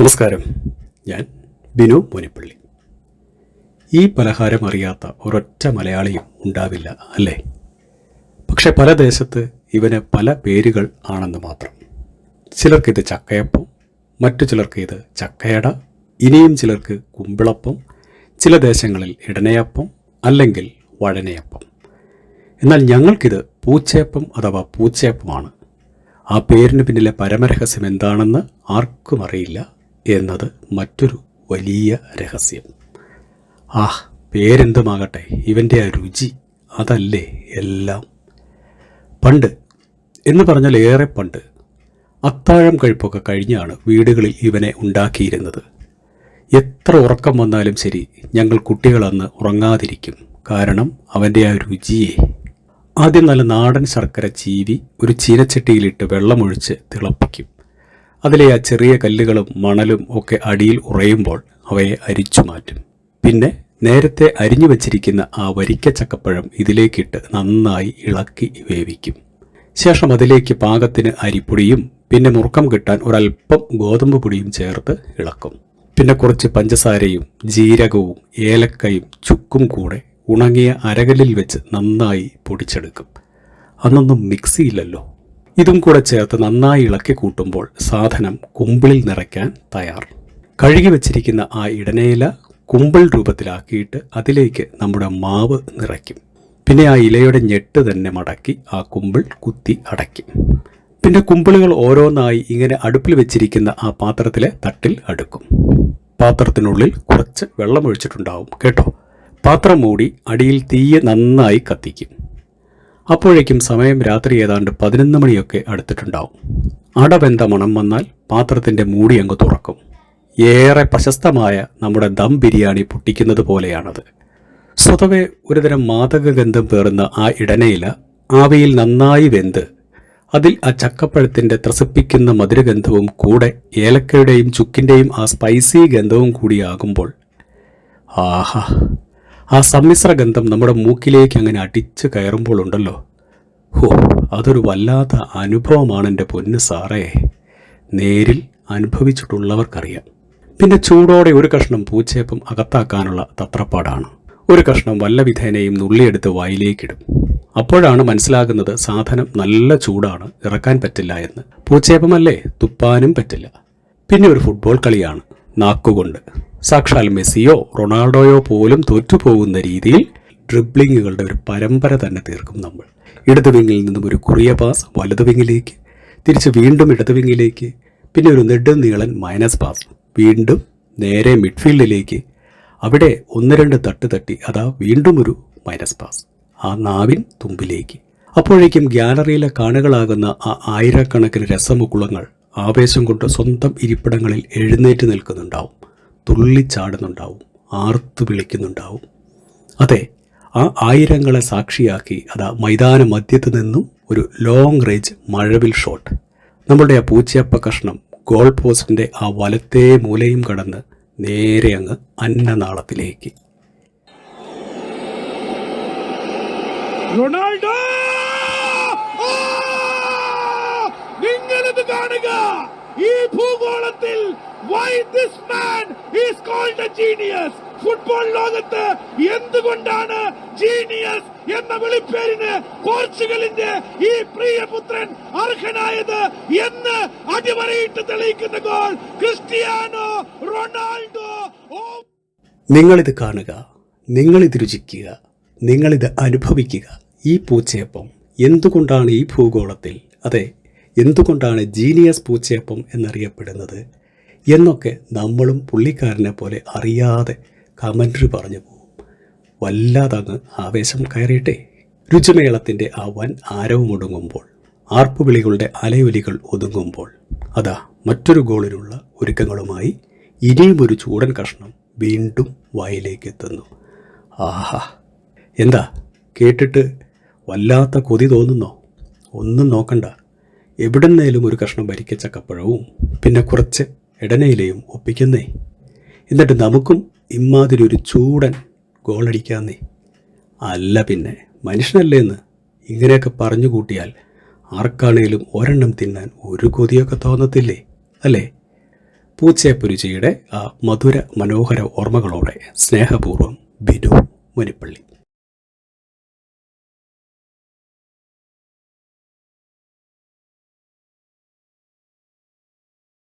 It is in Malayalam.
നമസ്കാരം. ഞാൻ ബിനു മോനിപ്പള്ളി. ഈ പലഹാരം അറിയാത്ത ഒരൊറ്റ മലയാളിയും ഉണ്ടാവില്ല അല്ലേ? പക്ഷെ പല ദേശത്ത് ഇവന് പല പേരുകൾ ആണെന്ന് മാത്രം. ചിലർക്കിത് ചക്കയപ്പം മറ്റു ചിലർക്ക് ഇത് ചക്കയട ഇനിയും ചിലർക്ക് കുമ്പിളപ്പം ചില ദേശങ്ങളിൽ ഇടനയപ്പം അല്ലെങ്കിൽ വഴനയപ്പം. എന്നാൽ ഞങ്ങൾക്കിത് പൂച്ചയപ്പം അഥവാ പൂച്ചയപ്പമാണ്. ആ പേരിന് പിന്നിലെ പരമരഹസ്യം എന്താണെന്ന് ആർക്കും അറിയില്ല. എന്നത് മറ്റൊരു വലിയ രഹസ്യം. ആഹ് പേരെന്തുമാകട്ടെ ഇവന്റെ ആ രുചി അതല്ലേ എല്ലാം. പണ്ട് എന്ന് പറഞ്ഞാൽ ഏറെ പണ്ട് അത്താഴം കഴിപ്പൊക്കെ കഴിഞ്ഞാണ് വീടുകളിൽ ഇവനെ ഉണ്ടാക്കിയിരുന്നത്. എത്ര ഉറക്കം വന്നാലും ശരി ഞങ്ങൾ കുട്ടികളന്ന് ഉറങ്ങാതിരിക്കും കാരണം അവന്റെ ആ രുചിയെ. ആദ്യം നല്ല നാടൻ ശർക്കര ചീവി ഒരു ചീനച്ചട്ടിയിലിട്ട് വെള്ളമൊഴിച്ച് തിളപ്പിക്കും. അതിലെ ആ ചെറിയ കല്ലുകളും മണലും ഒക്കെ അടിയിൽ ഉറയുമ്പോൾ അവയെ അരിച്ചു മാറ്റും. പിന്നെ നേരത്തെ അരിഞ്ഞു വച്ചിരിക്കുന്ന ആ വരിക്ക ചക്കപ്പഴം ഇതിലേക്കിട്ട് നന്നായി ഇളക്കി വേവിക്കും. ശേഷം അതിലേക്ക് പാകത്തിന് അരിപ്പൊടിയും പിന്നെ മുറുക്കം കിട്ടാൻ ഒരല്പം ഗോതമ്പ് പൊടിയും ചേർത്ത് ഇളക്കും. പിന്നെ കുറച്ച് പഞ്ചസാരയും ജീരകവും ഏലക്കയും ചുക്കും കൂടെ ഉണങ്ങിയ അരകല്ലിൽ വെച്ച് നന്നായി പൊടിച്ചെടുക്കും. അന്നൊന്നും മിക്സിയില്ലല്ലോ ഇതും കൂടെ ചേർത്ത് നന്നായി ഇളക്കി കൂട്ടുമ്പോൾ സാധനം കുമ്പിളിൽ നിറയ്ക്കാൻ തയ്യാർ. കഴുകി വെച്ചിരിക്കുന്ന ആ ഇടനയില കുമ്പിൾ രൂപത്തിലാക്കിയിട്ട് അതിലേക്ക് നമ്മുടെ മാവ് നിറയ്ക്കും. പിന്നെ ആ ഇലയുടെ ഞെട്ട് തന്നെ മടക്കി ആ കുമ്പിൾ കുത്തി അടയ്ക്കും. പിന്നെ കുമ്പിളുകൾ ഓരോന്നായി ഇങ്ങനെ അടുപ്പിൽ വെച്ചിരിക്കുന്ന ആ പാത്രത്തിലെ തട്ടിൽ അടുക്കും. പാത്രത്തിനുള്ളിൽ കുറച്ച് വെള്ളം ഒഴിച്ചിട്ടുണ്ടാവും കേട്ടോ? പാത്രം മൂടി അടിയിൽ തീയെ നന്നായി കത്തിക്കും. അപ്പോഴേക്കും സമയം രാത്രി ഏതാണ്ട് പതിനൊന്ന് മണിയൊക്കെ അടുത്തിട്ടുണ്ടാവും. അടവെന്ത മണം വന്നാൽ പാത്രത്തിന്റെ മൂടി അങ്ങ് തുറക്കും. ഏറെ പ്രശസ്തമായ നമ്മുടെ ദം ബിരിയാണി പൊട്ടിക്കുന്നത് പോലെയാണത്. സ്വതവേ ഒരുതരം മാതകഗന്ധം പേറുന്ന ആ ഇടനയില ആവിയിൽ നന്നായി വെന്ത് അതിൽ ആ ചക്കപ്പഴത്തിന്റെ ത്രസിപ്പിക്കുന്ന മധുരഗന്ധവും കൂടെ ഏലക്കയുടെയും ചുക്കിന്റെയും ആ സ്പൈസി ഗന്ധവും കൂടിയാകുമ്പോൾ ആഹാ ആ സമ്മിശ്ര ഗന്ധം നമ്മുടെ മൂക്കിലേക്ക് അങ്ങനെ അടിച്ചു കയറുമ്പോൾ ഉണ്ടല്ലോ ഹോ അതൊരു വല്ലാത്ത അനുഭവമാണ് എന്റെ പൊന്ന് സാറേ. നേരിൽ അനുഭവിച്ചിട്ടുള്ളവർക്കറിയാം. പിന്നെ ചൂടോടെ ഒരു കഷ്ണം പൂച്ചയപ്പം അകത്താക്കാനുള്ള തത്രപ്പാടാണ്. ഒരു കഷ്ണം വല്ല വിധേനയും നുള്ളിയെടുത്ത് വായിലേക്കിടും. അപ്പോഴാണ് മനസ്സിലാകുന്നത് സാധനം നല്ല ചൂടാണ് ഇറക്കാൻ പറ്റില്ല എന്ന്. പൂച്ചയപ്പമല്ലേ തുപ്പാനും പറ്റില്ല. പിന്നെ ഒരു ഫുട്ബോൾ കളിയാണ്. നാക്കുകൊണ്ട്. സാക്ഷാൽ മെസ്സിയോ റൊണാൾഡോയോ പോലും തോറ്റുപോകുന്ന രീതിയിൽ ഡ്രിബ്ലിങ്ങുകളുടെ ഒരു പരമ്പര തന്നെ തീർക്കും നമ്മൾ. ഇടത് വിങ്ങിൽ നിന്നും ഒരു കുറിയ പാസ് വലതു വിങ്ങിലേക്ക് തിരിച്ച് വീണ്ടും ഇടത് വിങ്ങിലേക്ക് പിന്നെ ഒരു നെടുനീളൻ മൈനസ് പാസ് വീണ്ടും നേരെ മിഡ്ഫീൽഡിലേക്ക് അവിടെ ഒന്ന് രണ്ട് തട്ട് തട്ടി അതാ വീണ്ടും ഒരു മൈനസ് പാസ് ആ നാവിൻ തുമ്പിലേക്ക്. അപ്പോഴേക്കും ഗ്യാലറിയിലെ കാണികളാകുന്ന ആ ആയിരക്കണക്കിന് രസമുകുളങ്ങൾ ആവേശം കൊണ്ട് സ്വന്തം ഇരിപ്പിടങ്ങളിൽ എഴുന്നേറ്റ് നിൽക്കുന്നുണ്ടാവും. തുള്ളിച്ചാടുന്നുണ്ടാവും ആർത്തു വിളിക്കുന്നുണ്ടാവും. അതെ ആ ആയിരങ്ങളെ സാക്ഷിയാക്കി അതാ മൈതാന മധ്യത്ത് നിന്നും ഒരു ലോങ് റേഞ്ച് മഴവിൽ ഷോട്ട് നമ്മളുടെ ആ പൂച്ചയപ്പ കഷ്ണം ഗോൾ പോസ്റ്റിന്റെ ആ വലത്തേ മൂലയും കടന്ന് നേരെ അങ്ങ് അന്നനാളത്തിലേക്ക്. റൊണാൾഡോ! ഇത് കാണുക. ഈ ഭൂഗോളത്തിൽ why this man is called a genius football ലോകത്ത് എന്തുകൊണ്ടാണ് ജീനിയസ് എന്ന വിളിപ്പേരിന് പോർച്ചുഗലിന്റെ ഈ പ്രിയപുത്രൻ അർഹനായത് എന്ന് അടിവരയിട്ട് തെളിയിക്കുന്ന ഗോൾ ക്രിസ്റ്റിയാനോ റൊണാൾഡോ. നിങ്ങളിത് കാണുക നിങ്ങളിത് രുചിക്കുക നിങ്ങളിത് അനുഭവിക്കുക ഈ പൂച്ചയപ്പം എന്തുകൊണ്ടാണ് ഈ ഭൂഗോളത്തിൽ? അതെ എന്തുകൊണ്ടാണ് ജീനിയസ് പൂച്ചയപ്പം എന്നറിയപ്പെടുന്നത്? എന്നൊക്കെ നമ്മളും പുള്ളിക്കാരനെ പോലെ അറിയാതെ കമൻട്രി പറഞ്ഞു പോകും. വല്ലാതങ്ങ് ആവേശം കയറിയിട്ടെ. രുചിമേളത്തിന്റെ ആ വൻ ആരവം ഒടുങ്ങുമ്പോൾ ആർപ്പുവിളികളുടെ അലയൊലികൾ ഒതുങ്ങുമ്പോൾ അതാ മറ്റൊരു ഗോളിനുള്ള ഒരുക്കങ്ങളുമായി ഇനിയും ഒരു ചൂടൻ കഷ്ണം വീണ്ടും വായിലേക്ക് എത്തുന്നു ആഹാ. എന്താ? കേട്ടിട്ട് വല്ലാത്ത കൊതി തോന്നുന്നോ? ഒന്നും നോക്കണ്ട. എവിടുന്നേലും ഒരു കഷ്ണം വരിക്ക ചക്കപ്പഴവും പിന്നെ കുറച്ച് ഇടനയിലയും ഒപ്പിക്കുന്നേ. എന്നിട്ട് നമുക്കും ഇമ്മാതിരി ഒരു ചൂടൻ ഗോളടിക്കാന്നേ. അല്ല പിന്നെ മനുഷ്യനല്ലേന്ന് ഇങ്ങനെയൊക്കെ പറഞ്ഞു കൂട്ടിയാൽ ആർക്കാണേലും ഒരെണ്ണം തിന്നാൻ ഒരു കൊതിയൊക്കെ തോന്നത്തില്ലേ അല്ലേ? പൂച്ചയപ്പുരുചിയുടെ ആ മധുര മനോഹര ഓർമ്മകളോടെ സ്നേഹപൂർവം ബിനു മുനിപ്പള്ളി.